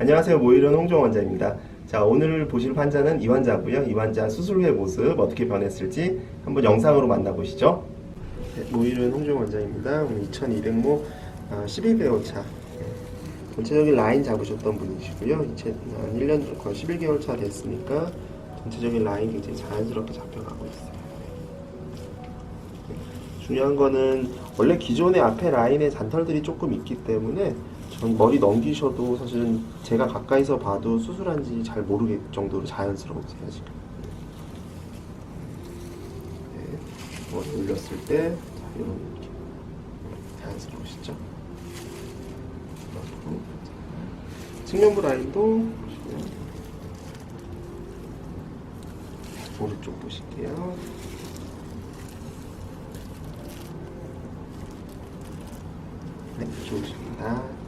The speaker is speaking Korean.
안녕하세요. 모이른 홍종 원장입니다. 자, 오늘 보실 환자는 이 환자고요. 이 환자 수술 후의 모습 어떻게 변했을지 한번 영상으로 만나보시죠. 네, 모이른 홍종 원장입니다. 오늘 2200모 아, 12개월 차. 네, 전체적인 라인 잡으셨던 분이시고요. 이제 한 1년 거의 11개월 차 됐으니까 전체적인 라인 굉장히 자연스럽게 잡혀가고 있어요. 네, 중요한 거는 원래 기존의 앞에 라인에 잔털들이 조금 있기 때문에 전 머리 넘기셔도 사실은 제가 가까이서 봐도 수술한지 잘 모르겠 정도로 자연스러우세요 지금. 네, 머리 올렸을 때 자, 이런 느낌 자연스러우시죠? 앞으로. 측면부 라인도 보시면 오른쪽 보실게요. 네, 좋으십니다.